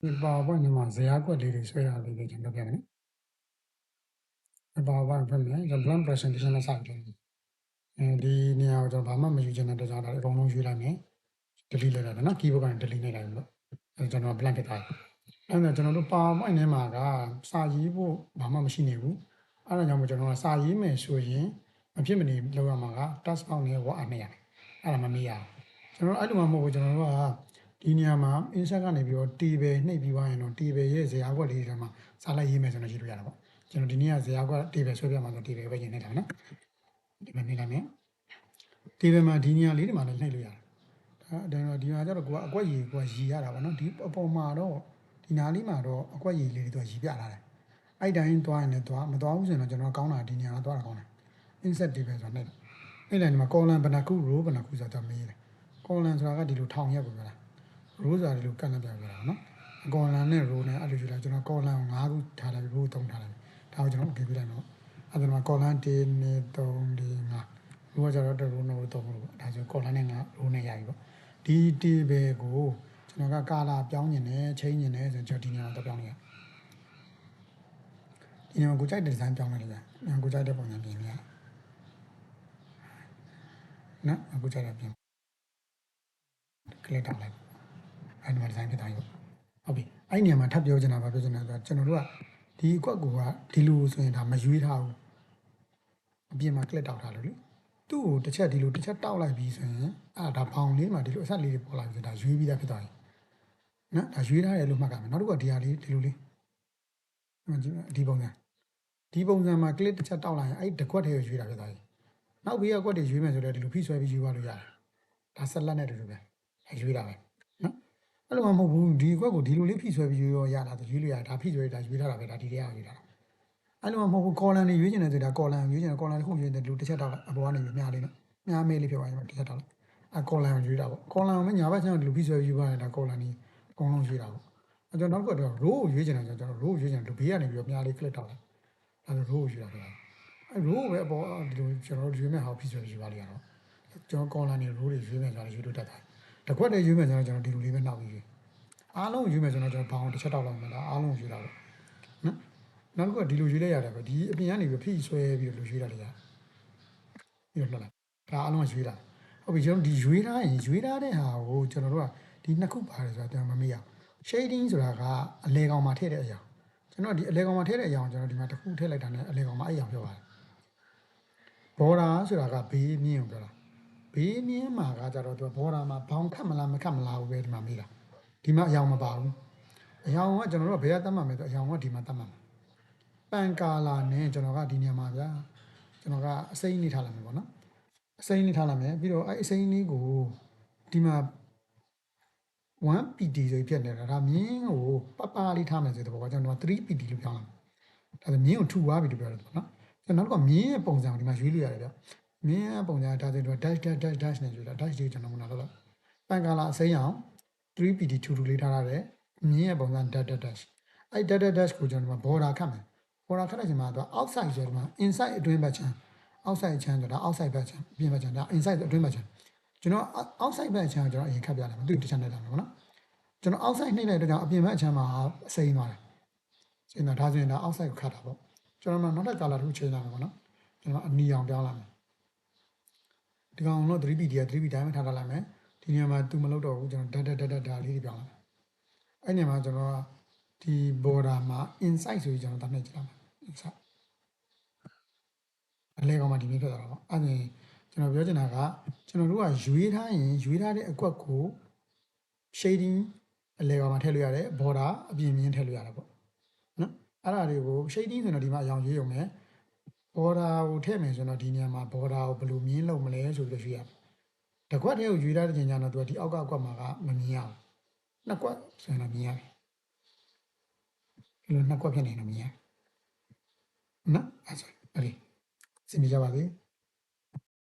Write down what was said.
ဒီ PowerPoint ထဲမှာဇယားကွက်လေးတွေဆွဲတာလေးတွေကျွန်တော်ပြမယ်နော်ဒီ PowerPoint ဖွင့်မယ်ကျွန်တော် blank presentation နဲ့စပြီးတော့အဲဒီနေရာကိုကျွန်တော်ဘာမှမယူချင်တဲ့အတွက်ကြောင့်ဒါအကုန်လုံးယူလိုက်မယ် delete လိုက်တာနော် keyboard ကနေ delete လိုက်လိုက်လို့အဲကျွန်တော် blank ဖြစ်သွားပြီအဲ့ဒါကျွန်တော်တို့ PowerPoint ထဲမှာကစာရေးဖို့ဘာမှမရှိနေဘူးအဲ့ဒါကြောင့်မို့ကျွန်တော်ကစာရေးမယ်ဆိုရင်မဖြစ်မနေလောက်ရမှာက task box နဲ့ word အနေရတယ်အဲ့ဒါမမေ့ရဘူးကျွန်တော်အဲ့လိုမှမဟုတ်ဘူးကျွန်တော်တို့က ဒီနေရာမှာ insert ကနေပြီးတော့ table နှိပ်ပြီးသွားရင်တော့ table ရဲ့ဇယားကွက်လေးတွေမှာစာလိုက်ရေးမယ်ဆိုတော့ရေးလို့ရတာပေါ့ကျွန်တော်ဒီနေ့ကဇယားကွက် table ဆွဲပြမှာဆို table ပဲရေးနေတာနော်ဒီမှာနေလိုက်မယ် table မှာဒီနေရာလေးတွေမှာလည်းနှိပ်လို့ရတယ်ဒါဒါတော့ဒီမှာကျတော့ကိုကအကွက်ရည်ကိုကရည်ရတာပေါ့နော်ဒီအပေါ်မှာတော့ဒီနားလေးမှာတော့အကွက်ရည်လေးတွေတော့ရည်ပြလာတယ်အဲ့တိုင်းသွားရင်လည်းသွားမသွားဘူးဆိုရင်တော့ကျွန်တော်ကောင်းတာဒီနေရာကသွားတာကောင်းတယ် insert table ဆိုတာနှိပ်အဲ့လည်းဒီမှာ column ဘယ်နှခု row ဘယ်နှခုဆိုတော့မေးတယ် column ဆိုတာကဒီလိုထောင်ရက်ကိုပြောတာ row ဆိုတာဒီလိုကန့်လက်ပြပြောတာနော် column နဲ့ row နဲ့အဲ့လိုယူလိုက်ကျွန်တော် column ကို5ခုထားလိုက် row 3ထားလိုက်ဒါကိုကျွန်တော် okay ပြလိုက်တော့အဲ့ဒါမှာ column 1 2 3 4 5 row ကကျတော့ row နဲ့ row 3လို့ပေါ့ဒါဆို column နဲ့5 row နဲ့ရပြီပေါ့ဒီ table ကိုကျွန်တော်က color ပြောင်းနေတယ် change နေတယ်ဆိုတော့ဒီနေရာမှာတော့ပြောင်းနေရဒီနေရာမှာကိုကြိုက်တဲ့ design ပြောင်းလိုက်လေဗျာကိုကြိုက်တဲ့ပုံစံပြင်နေရနော်အခုကြိုက်တဲ့ပြင် click တောက်လိုက် အဲ့ဒီမှာ design ဖြစ်သွားပြီဟုတ်ပြီအဲ့ဒီနေရာမှာထပ်ပြောချင်တာပါပြောချင်တာဆိုတော့ကျွန်တော်တို့ကဒီအကွက်ကိုကဒီလိုဆိုရင်ဒါမရွေးထားဘူးအပြင်မှာ click တောက်ထားလို့လေသူ့ကိုတစ်ချက်ဒီလိုတစ်ချက်တောက်လိုက်ပြီးဆိုရင်အဲ့ဒါဘောင်လေးမှာဒီလိုအဆက်လေးတွေပေါ်လာပြီးဆိုဒါရွေးပြီးသားဖြစ်သွားပြီနော်ဒါရွေးထားတယ်လို့မှတ်ကြမယ်နောက်တစ်ခုကဒီဟာလေးဒီလိုလေးဒီပုံစံဒီပုံစံမှာ click တစ်ချက်တောက်လိုက်ရင်အဲ့ဒီတစ်ခွက်တည်းကိုရွေးတာဖြစ်သွားပြီနောက်ဘေးကကွက်တွေရွေးမယ်ဆိုတော့ဒီလိုဖိဆွဲပြီးရွေးပါလို့ရတယ်ဒါဆက်လက်နဲ့တူတူပဲရွေးတာပဲနော် အဲ့လိုမှမဟုတ်ဘူးဒီကွက်ကိုဒီလိုလေးဖိဆွဲပြီးရွေးရောရတာဆိုရွေးလို့ရတာဒါဖိဆွဲတာရွေးထားတာပဲဒါဒီတရားရွေးတာအဲ့လိုမှမဟုတ်ဘူးကော်လန်တွေရွေးချင်တယ်ဆိုတာကော်လန်ရွေးချင်တယ်ကော်လန်တစ်ခုရွေးတယ်ဒီလိုတစ်ချက်တောက်လိုက်အပေါ်ကနေမြားလေးနော်မြားမဲလေးဖြစ်သွားရင်တစ်ချက်တောက်လိုက်အကော်လန်ရွေးတာပေါ့ကော်လန်မညာဘက်ကျတော့ဒီလိုဖိဆွဲပြီးရွေးပါတယ်ဒါကော်လန်ကြီးအကုန်လုံးရွေးတာပေါ့အဲ့တော့နောက်တစ်ခုကတော့ row ကိုရွေးချင်တယ်ဆိုတော့ကျွန်တော် row ကိုရွေးချင်တယ်ဘေးကနေပြီးတော့မြားလေး click တောက်လိုက်အဲ့ဒါ row ကိုရွေးတာပဲအဲ့ row ကိုပဲအပေါ်ဒီလိုကျွန်တော်ရွေးမဲ့ဟာဖိဆွဲပြီးရွေးပါလိမ့်ရတော့ကျွန်တော်ကော်လန်တွေ row တွေရွေးမဲ့ဆိုတာရွေးလို့တတ်တာ တကွက်တွေရွေးမယ်ဆိုတော့ကျွန်တော်ဒီလိုလေးပဲနှောက်ပြီးရွေးအားလုံးရွေးမယ်ဆိုတော့ကျွန်တော်ဘောင်တစ်ချက်တောက်လောက်မယ်ဒါအားလုံးရွေးတာပေါ့နော်နောက်တစ်ခုကဒီလိုရွေးလိုက်ရတယ်ပဲဒီအပြင်ကနေပြီးဖိဆွဲပြီးတော့လိုရွေးတာလေရပြီးတော့လှက်လိုက်ဒါအားလုံးကရွေးတာဟုတ်ပြီကျွန်တော်ဒီရွေးထားရင်ရွေးထားတဲ့ဟာကိုကျွန်တော်တို့ကဒီနှစ်ခုပါတယ်ဆိုတာကျွန်တော်မမေ့ရအောင် shading ဆိုတာကအလေကောင်မှာထည့်တဲ့အရာကျွန်တော်ဒီအလေကောင်မှာထည့်တဲ့အရာကိုကျွန်တော်ဒီမှာတစ်ခုထည့်လိုက်တာနဲ့အလေကောင်မှာအဲ့အရာပြောပါတယ် border ဆိုတာကဘေးမြင့်ကိုပြောတာ ဘေးမြင့်မှာကကြတော့သူက border မှာဘောင်းခတ်မလားမခတ်မလားဘူးပဲဒီမှာမေးတာဒီမှာအယောင်မပါဘူးအယောင်ကကျွန်တော်တို့ကဘယ်ကတတ်မှတ်မလဲဆိုအယောင်ကဒီမှာတတ်မှတ်မှာပန်ကာလာနဲ့ကျွန်တော်ကဒီနေရာမှာဗျာကျွန်တော်ကအစိမ်းနေထားလိုက်မယ်ပေါ့နော်အစိမ်းနေထားလိုက်မယ်ပြီးတော့အဲ့အစိမ်းလေးကိုဒီမှာ 1 PD ဆိုပြတ်နေတာဒါမြင်းကိုပပလေးထားမယ်ဆိုတဲ့ဘောကကျွန်တော်က3 PD လို့ပြောင်းလာတယ်ဒါဆိုမြင်းကိုထူသွားပြီလို့ပြောတယ်ပေါ့နော်ကျွန်တော်တို့ကမြင်းရဲ့ပုံစံကိုဒီမှာရွေးလို့ရတယ်ဗျ မြင်းရဲ့ပုံစံဒါဆိုတော့ dash dash dash dash နဲ့ရွေးတာ dash လေးကျွန်တော်မနာတော့လားပန်ကာလာအစိမ်းအောင် 3PD ထူထူလေးထားရတယ်မြင်းရဲ့ပုံစံ dash dash dash အဲ့ dash dash dash ကိုကျွန်တော်ဒီမှာ border ခတ်မယ် border ခတ်လိုက်ချိန်မှာတော့ outside ဆိုတော့ဒီမှာ inside အတွင်းဘက်ချမ်း outside ချမ်းဆိုတာ outside ဘက်ချမ်းပြင်ဘက်ချမ်းဒါ inside အတွင်းဘက်ချမ်းကျွန်တော် outside ဘက်ချမ်းကိုကျွန်တော်အရင်ခတ်ပြလိုက်မယ်သူတစ်ချမ်းနဲ့လာမယ်ပေါ့နော်ကျွန်တော် outside နှိမ့်လိုက်တဲ့ကြောင့်အပြင်ဘက်အချမ်းမှာအစိမ်းသွားတယ်စိမ်းသွားဒါဆိုရင်ဒါ outside ကိုခတ်တာပေါ့ကျွန်တော်နောက်ထပ် color တစ်ခုချိန်လာမယ်ပေါ့နော်ကျွန်တော်အနီအောင်ပြောင်းလာမယ် ဒီကောင်တော့ 3PD က 3PD တိုင်းမှာထားထားလိုက်မယ်ဒီနေရာမှာသူမလုပ်တော့ဘူးကျွန်တော် data data data လေးတွေပြောင်းလာမယ်အဲ့နေရာမှာကျွန်တော်ကဒီ border မှာ inside ဆိုပြီးကျွန်တော်တတ်နေကြည့်လိုက်မယ် inside အလဲကောင်မှဒီနေ့ဖြစ်သွားတာပေါ့အဲ့ဒါကျွန်တော်ပြောချင်တာကကျွန်တော်တို့ကရွေးထားရင်ရွေးထားတဲ့အကွက်ကို shading အလဲကောင်မှထည့်လို့ရတယ် border အပြင်မြင်ထည့်လို့ရတယ်ပေါ့နော်အဲ့ဒါတွေကို shading ဆိုတော့ဒီမှာအရောင်ရွေးရုံနဲ့ border ကိုထည့်မယ်ဆိုတော့ဒီနေရာမှာ border ကိုဘယ်လိုမြင်လို့မလဲဆိုပြီးရွေးရမယ်တကွက်တည်းကိုရွေးထားတဲ့ချိန်ကျတော့သူကဒီအောက်ကအကွက်မှာကမမြင်ရဘူးနှစ်ကွက်ဆိုရင်တော့မြင်ရတယ်ဒီလိုနှစ်ကွက်ဖြစ်နေတော့မြင်ရတယ်နော်အဲ့ဆိုအဲ့ဒီစင်ပြကြပါစေ